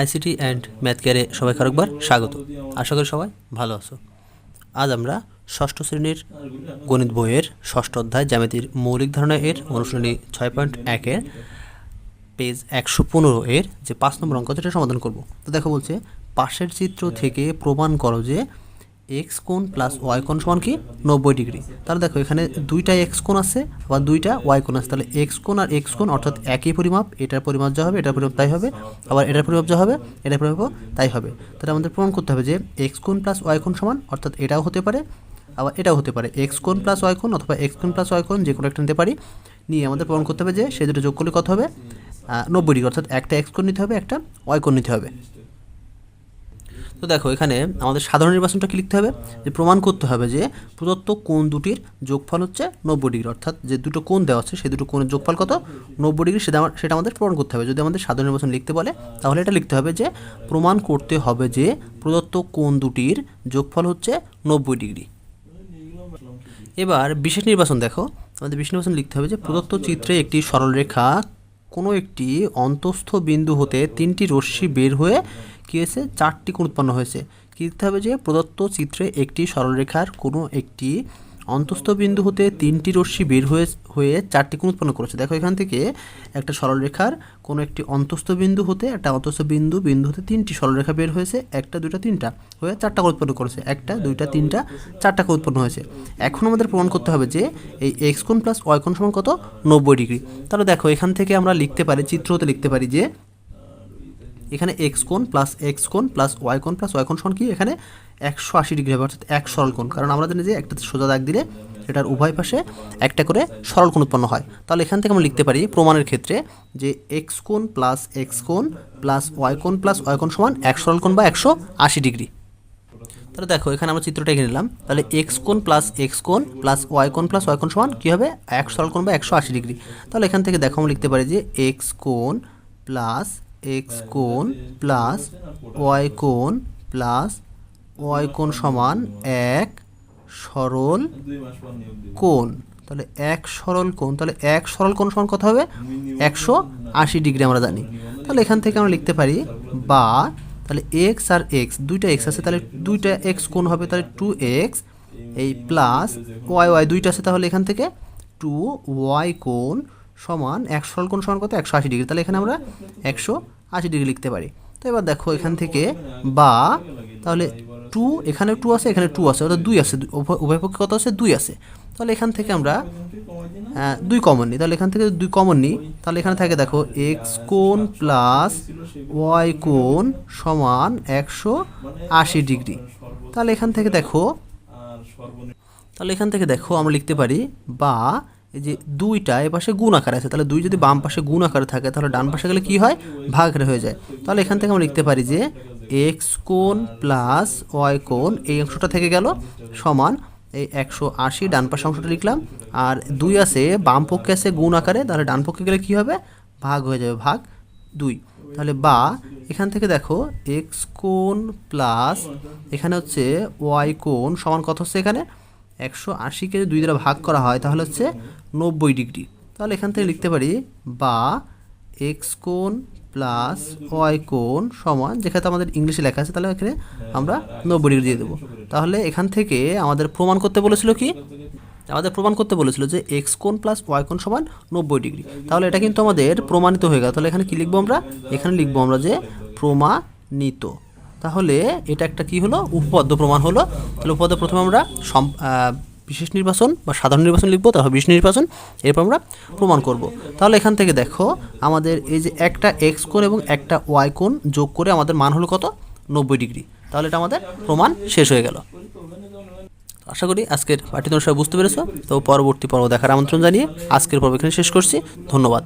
ICT and math কেয়ারে সবাইকে আরেকবার স্বাগত। আশা করি সবাই ভালো আছো। আজ আমরা ষষ্ঠ শ্রেণির গণিত বইয়ের ষষ্ঠ অধ্যায় জ্যামিতির মৌলিক ধারণা এর অনুশীলনী ছয় পয়েন্ট একের পেজ একশো পনেরো এর যে পাঁচ নম্বর অঙ্ক, সেটা সমাধান করব। তো দেখো বলছে, পাশের চিত্র থেকে প্রমাণ করো যে এক্স কোণ প্লাস ওয়াই কোণ সমান কি? নব্বই ডিগ্রি। তাহলে দেখো, এখানে দুইটা এক্স কোণ আছে, আবার দুইটা ওয়াই কোণ আছে। তাহলে এক্স কোণ আর এক্স কোণ অর্থাৎ একই পরিমাপ, এটার পরিমাপ যা হবে, এটার পরিমাপ তাই হবে। আবার এটার পরিমাপ যা হবে, এটার পরিমাপ তাই হবে। তাহলে আমাদের প্রমাণ করতে হবে যে এক্স কোণ প্লাস ওয়াই কোণ সমান, অর্থাৎ এটাও হতে পারে, আবার এটাও হতে পারে। এক্স কোণ প্লাস ওয়াই কোণ অথবা এক্স কোণ প্লাস ওয়াই কোণ যে কোনো একটা নিতে পারি। নিয়ে আমাদের প্রমাণ করতে হবে যে সে দুটো যোগ করলে কত হবে? নব্বই ডিগ্রি, অর্থাৎ একটা এক্স কোণ নিতে হবে, একটা ওয়াই কোণ নিতে হবে। তো দেখো, এখানে আমাদের সাধারণ নির্বাচনটা কি লিখতে হবে? যে প্রমাণ করতে হবে যে প্রদত্ত কোণ দুটির যোগফল হচ্ছে নব্বই ডিগ্রি, অর্থাৎ যে দুটো কোণ দেওয়া আছে সেই দুটো কোণের যোগফল কত? নব্বই ডিগ্রি, সেটা সেটা আমাদের প্রমাণ করতে হবে। যদি আমাদের সাধারণ নির্বাচন লিখতে বলে, তাহলে এটা লিখতে হবে যে প্রমাণ করতে হবে যে প্রদত্ত কোণ দুটির যোগফল হচ্ছে নব্বই ডিগ্রি। এবার বিশেষ নির্বাচন দেখো। আমাদের বিশেষ নির্বাচন লিখতে হবে যে প্রদত্ত চিত্রে একটি সরলরেখা কোনো একটি অন্তস্থ বিন্দু হতে তিনটি রশ্মি বের হয়ে কী হয়েছে? চারটি কোণ উৎপন্ন হয়েছে। কী লিখতে হবে যে প্রদত্ত চিত্রে একটি সরলরেখার কোনো একটি অন্তস্থ বিন্দু হতে তিনটি রশ্মি বের হয়ে হয়ে চারটি কোণ উৎপন্ন করেছে। দেখো এখান থেকে একটা সরলরেখার কোনো একটি অন্তস্থ বিন্দু হতে একটা অন্তস্থ বিন্দু বিন্দু হতে তিনটি সরলরেখা বের হয়েছে, একটা, দুইটা, তিনটা হয়ে চারটা কোণ উৎপন্ন করেছে। একটা, দুইটা, তিনটা, চারটা কোণ উৎপন্ন হয়েছে। এখন আমাদের প্রমাণ করতে হবে যে এই এক্স কোণ প্লাস ওয়াই কোণ সমান কত? নব্বই ডিগ্রি। তাহলে দেখো এখান থেকে আমরা লিখতে পারি, চিত্র হতে লিখতে পারি যে এখানে এক্স কোণ প্লাস এক্স কোণ প্লাস ওয়াই কোণ প্লাস ওয়াই কোণ সমান কি এখানে একশো আশি ডিগ্রি হবে অর্থাৎ এক সরল কোণ কারণ আমরা জানি যে একটা সোজা দাগ দিলে সেটার উভয় পাশে একটা করে সরল কোণ উৎপন্ন হয় তাহলে এখান থেকে আমরা লিখতে পারি প্রমাণের ক্ষেত্রে যে এক্স কোণ প্লাস এক্স কোণ প্লাস ওয়াই কোণ প্লাস ওয়াই কোণ সমান এক সরল কোণ বা একশো আশি ডিগ্রি তাহলে দেখো এখানে আমরা চিত্রটা এঁকে নিলাম তাহলে এক্স কোণ প্লাস এক্স কোণ প্লাস ওয়াই কোণ প্লাস ওয়াই কোণ সমান কী হবে এক সরল কোণ বা একশো আশি ডিগ্রি তাহলে এখান থেকে দেখো আমরা লিখতে পারি যে এক্স কোণ প্লাস এক্স কোণ প্লাস ওয়াই কোণ প্লাস ওয়াই কোণ সমান এক সরল কোণ। তাহলে এক সরল কোণ, তাহলে এক সরল কোণ সমান কত হবে? একশো আশি ডিগ্রি আমরা জানি। তাহলে এখান থেকে আমরা লিখতে পারি বা, তাহলে এক্স আর এক্স, দুইটা এক্স আছে, তাহলে দুইটা এক্স কোণ হবে, তাহলে টু এক্স, এই প্লাস ওয়াই ওয়াই দুইটা আছে তাহলে এখান থেকে টু ওয়াই কোণ সমান একশো কোণ সমান কত? একশো আশি ডিগ্রি। তাহলে এখানে আমরা একশো আশি ডিগ্রি লিখতে পারি। তো এবার দেখো এখান থেকে বা, তাহলে টু, এখানে টু আছে, এখানে টু আছে, অর্থাৎ দুই আছে। উভয় পক্ষে কত আছে? দুই আছে। তাহলে এখান থেকে আমরা দুই কমন নিই। তাহলে এখান থেকে দুই কমন নিই। তাহলে এখানে থাকে দেখো এক্স কোণ প্লাস ওয়াই কোণ সমান একশো আশি ডিগ্রি। তাহলে এখান থেকে দেখো, তাহলে এখান থেকে দেখো আমরা লিখতে পারি বা যে দুইটা এ পাশে গুণ আকারে আছে, তাহলে দুই যদি বাম পাশে গুণ আকারে থাকে, তাহলে ডান পাশে গেলে কি হয়? ভাগ হয়ে যায়। তাহলে এখান থেকে আমরা লিখতে পারি যে এক্স কোণ প্লাস ওয়াই কোণ এই অংশটা থেকে গেল সমান এই একশো আশি, ডান পাশে অংশটা লিখলাম। আর দুই আছে, বাম পক্ষে আছে গুণ আকারে, তাহলে ডান পক্ষে গেলে কি হবে? ভাগ হয়ে যাবে, ভাগ দুই। তাহলে বা এখান থেকে দেখো এক্স কোণ প্লাস এখানে হচ্ছে ওয়াই কোণ সমান কত হচ্ছে এখানে? একশো আশিকে দুই দ্বারা ভাগ করা হয়, তাহলে হচ্ছে নব্বই ডিগ্রি। তাহলে এখান থেকে লিখতে পারি বা এক্স কোণ প্লাস ওয়াই কোণ সমান, যেখানে আমাদের ইংলিশে লেখা আছে, তাহলে এখানে আমরা নব্বই ডিগ্রি দিয়ে দেবো। তাহলে এখান থেকে আমাদের প্রমাণ করতে বলেছিল কি? আমাদের প্রমাণ করতে বলেছিল যে এক্স কোণ প্লাস ওয়াই কোণ সমান নব্বই ডিগ্রি। তাহলে এটা কিন্তু আমাদের প্রমাণিত হয়ে গেল। তাহলে এখানে কি লিখব আমরা? এখানে লিখব আমরা যে প্রমাণিত। তাহলে এটা একটা কি হলো? উপপাদ্য প্রমাণ হলো। তাহলে উপপাদ্য প্রথমে আমরা সম বিশেষ নির্বাচন বা সাধারণ নির্বাচন লিখব, তারপর বিশেষ নির্বাচন, এরপর আমরা প্রমাণ করব। তাহলে এখান থেকে দেখো, আমাদের এই যে একটা এক্স কোণ এবং একটা ওয়াই কোণ যোগ করে আমাদের মান হলো কত? নব্বই ডিগ্রি। তাহলে এটা আমাদের প্রমাণ শেষ হয়ে গেল। আশা করি আজকের পাঠ্য তোমরা বুঝতে পেরেছ। তো পরবর্তী পর্ব দেখার আমন্ত্রণ জানিয়ে আজকের পর্ব এখানে শেষ করছি। ধন্যবাদ।